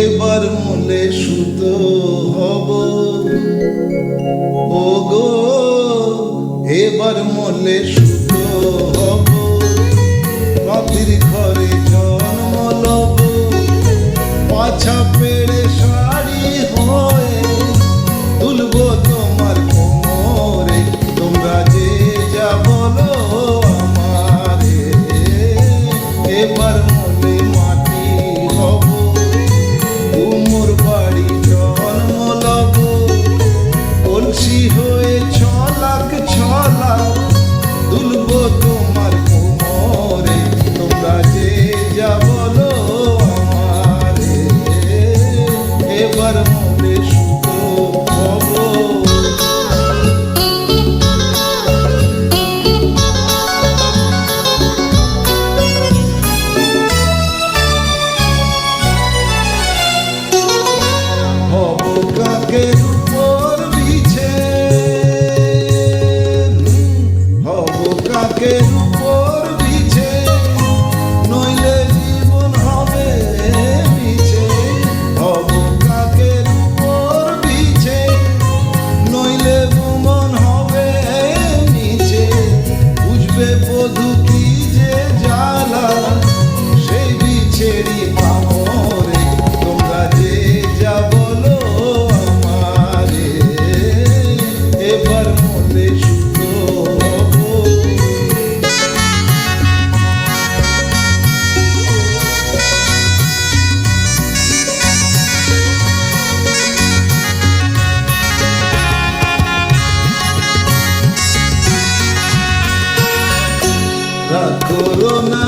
এবার মূলে সুত হব। ও গো এবার মূলে সুত হব। পাখির ঘরে জন্ম লব পাছা পেড়ে শাড়ি হয় তুলব তোমার কোমরে। তোমরা যে যা বলো আমারে। এবার Good. করোনা